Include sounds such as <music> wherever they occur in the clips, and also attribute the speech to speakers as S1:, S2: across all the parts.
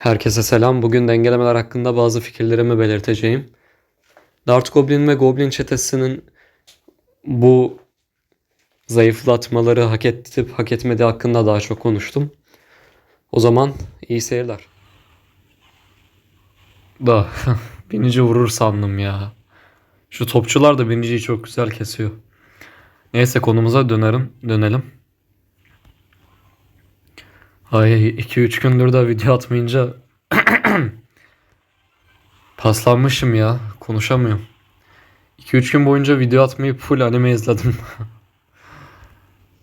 S1: Herkese selam. Bugün dengelemeler hakkında bazı fikirlerimi belirteceğim. Dart Goblin ve Goblin çetesinin bu zayıflatmaları hak edip hak etmediği hakkında daha çok konuştum. O zaman iyi seyirler. Da <laughs> binici vurur sandım ya. Şu topçular da biniciyi çok güzel kesiyor. Neyse konumuza dönerim, dönelim. Ay 2-3 gündür de video atmayınca <clears throat> paslanmışım ya. Konuşamıyorum. 2-3 gün boyunca video atmayı full anime izledim.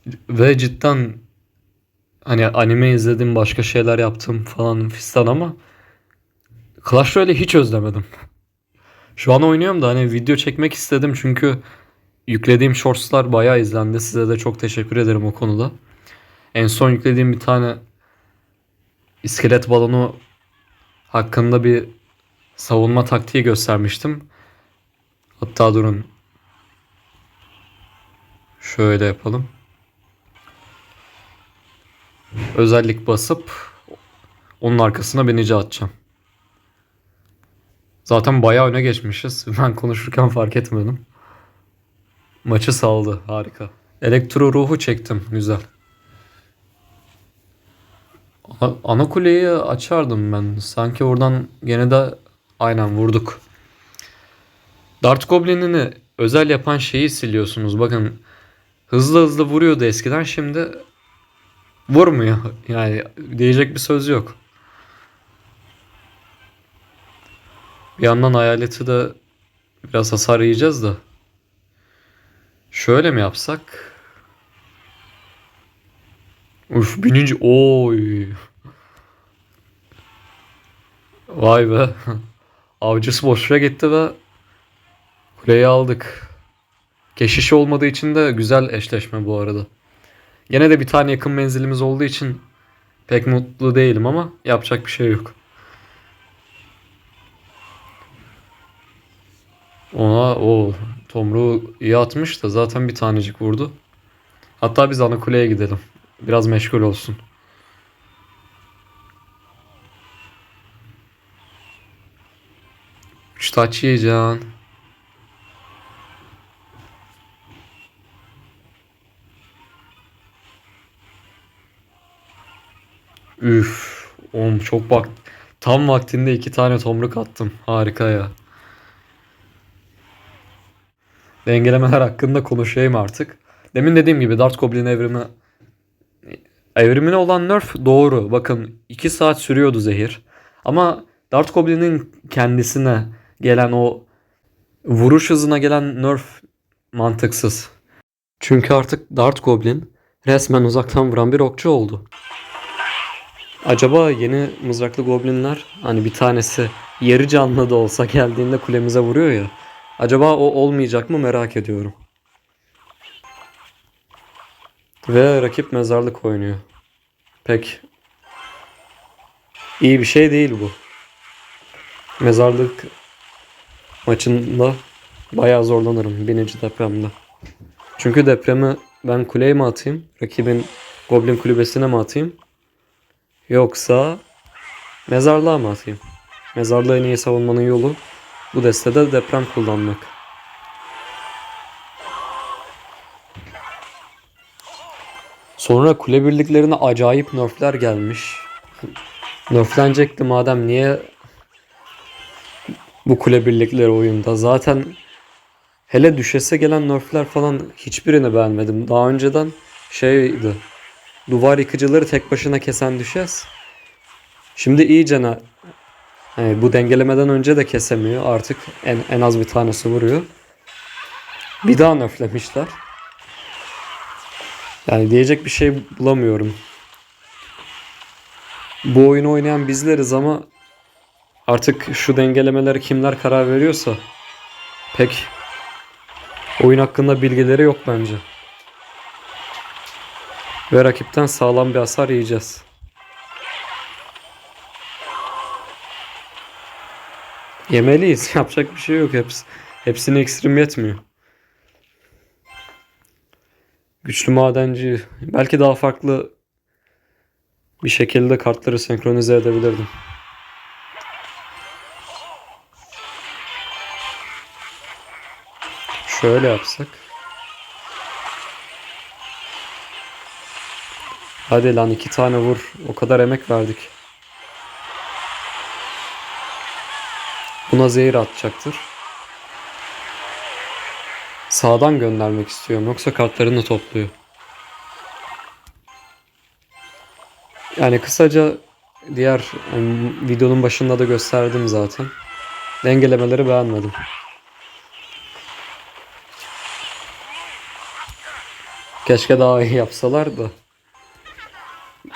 S1: <laughs> Ve cidden hani anime izledim başka şeyler yaptım falan fistan ama Clash Royale'i hiç özlemedim. <laughs> Şu an oynuyorum da hani video çekmek istedim çünkü yüklediğim shortslar bayağı izlendi. Size de çok teşekkür ederim o konuda. En son yüklediğim bir tane iskelet balonu hakkında bir savunma taktiği göstermiştim. Hatta durun. Şöyle yapalım. Özellik basıp onun arkasına binici atacağım. Zaten bayağı öne geçmişiz. <laughs> Ben konuşurken fark etmedim. Maçı saldı. Harika. Elektro ruhu çektim. Güzel. Ana, kuleyi açardım ben. Sanki oradan gene de aynen vurduk. Dart Goblin'ini özel yapan şeyi siliyorsunuz. Bakın hızlı hızlı vuruyordu eskiden. Şimdi vurmuyor. Yani diyecek bir söz yok. Bir yandan hayaleti de biraz hasar yiyeceğiz de. Şöyle mi yapsak? Uf bininci oy. Vay be. Avcısı boşuna gitti ve kuleyi aldık. Keşiş olmadığı için de güzel eşleşme bu arada. Gene de bir tane yakın menzilimiz olduğu için pek mutlu değilim ama yapacak bir şey yok. Ona o Tomru iyi atmış da zaten bir tanecik vurdu. Hatta biz ana kuleye gidelim. Biraz meşgul olsun. Üç taç yiyeceksin. Üf. Oğlum çok bak. Tam vaktinde iki tane tomruk attım. Harika ya. Dengelemeler hakkında konuşayım artık. Demin dediğim gibi Dart Goblin evrimi evrimine olan nerf doğru. Bakın 2 saat sürüyordu zehir. Ama Dart Goblin'in kendisine gelen o vuruş hızına gelen nerf mantıksız. Çünkü artık Dart Goblin resmen uzaktan vuran bir okçu oldu. Acaba yeni mızraklı goblinler hani bir tanesi yarı canlı da olsa geldiğinde kulemize vuruyor ya. Acaba o olmayacak mı merak ediyorum. Ve rakip mezarlık oynuyor. Pek iyi bir şey değil bu. Mezarlık maçında bayağı zorlanırım bininci depremde. Çünkü depremi ben kuleye mi atayım? Rakibin goblin kulübesine mi atayım? Yoksa mezarlığa mı atayım? Mezarlığı en iyi savunmanın yolu bu destede deprem kullanmak. Sonra kule birliklerine acayip nerfler gelmiş. Nerflenecekti madem niye bu kule birlikleri oyunda? Zaten hele düşese gelen nerfler falan hiçbirini beğenmedim. Daha önceden şeydi. Duvar yıkıcıları tek başına kesen düşes. Şimdi iyicene hani bu dengelemeden önce de kesemiyor. Artık en, en az bir tanesi vuruyor. Bir daha nerflemişler. Yani diyecek bir şey bulamıyorum. Bu oyunu oynayan bizleriz ama artık şu dengelemeleri kimler karar veriyorsa pek oyun hakkında bilgileri yok bence. Ve rakipten sağlam bir hasar yiyeceğiz. Yemeliyiz. <laughs> Yapacak bir şey yok. Hepsi, hepsine ekstrem yetmiyor güçlü madenci belki daha farklı bir şekilde kartları senkronize edebilirdim. Şöyle yapsak. Hadi lan iki tane vur. O kadar emek verdik. Buna zehir atacaktır. Sağdan göndermek istiyorum. Yoksa kartlarını topluyor. Yani kısaca diğer yani videonun başında da gösterdim zaten. Dengelemeleri beğenmedim. Keşke daha iyi yapsalar da.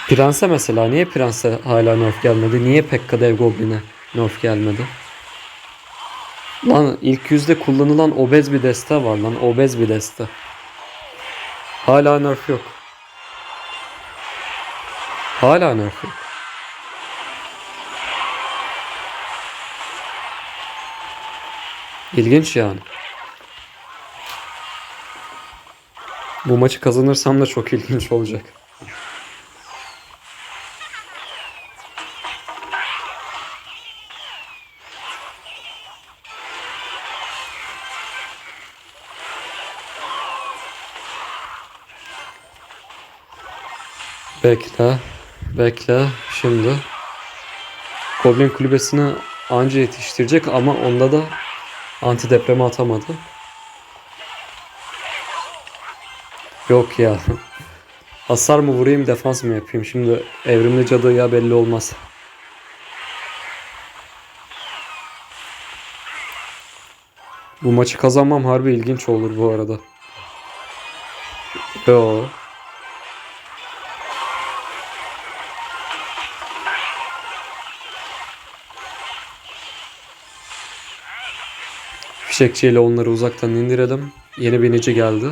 S1: Prens'e mesela niye Prens'e hala nerf gelmedi? Niye Pekka Dev Goblin'e nerf gelmedi? Lan ilk yüzde kullanılan obez bir deste var lan. Obez bir deste. Hala nerf yok. Hala nerf yok. İlginç yani. Bu maçı kazanırsam da çok <laughs> ilginç olacak. Bekle. Bekle. Şimdi. Goblin kulübesini anca yetiştirecek ama onda da antidepremi atamadı. Yok ya. <laughs> Hasar mı vurayım defans mı yapayım? Şimdi evrimli cadı ya belli olmaz. Bu maçı kazanmam harbi ilginç olur bu arada. Yo. Fişekçiyle onları uzaktan indirelim. Yeni binici geldi.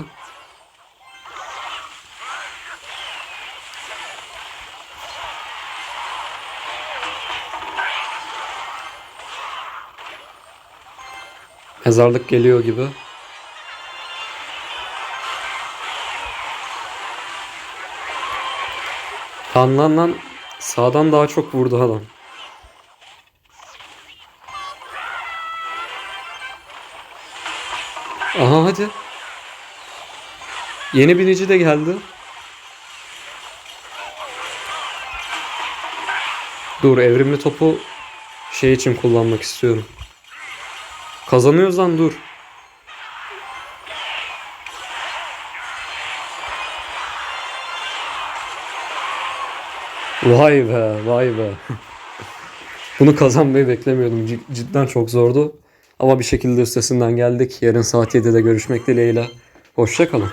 S1: Mezarlık geliyor gibi. Lan lan lan. Sağdan daha çok vurdu adam. Hadi. Yeni binici de geldi. Dur evrimli topu şey için kullanmak istiyorum. Kazanıyoruz lan dur. Vay be vay be. <laughs> Bunu kazanmayı beklemiyordum. Cid- Cidden çok zordu. Ama bir şekilde üstesinden geldik. Yarın saat 7'de görüşmek dileğiyle. Hoşçakalın.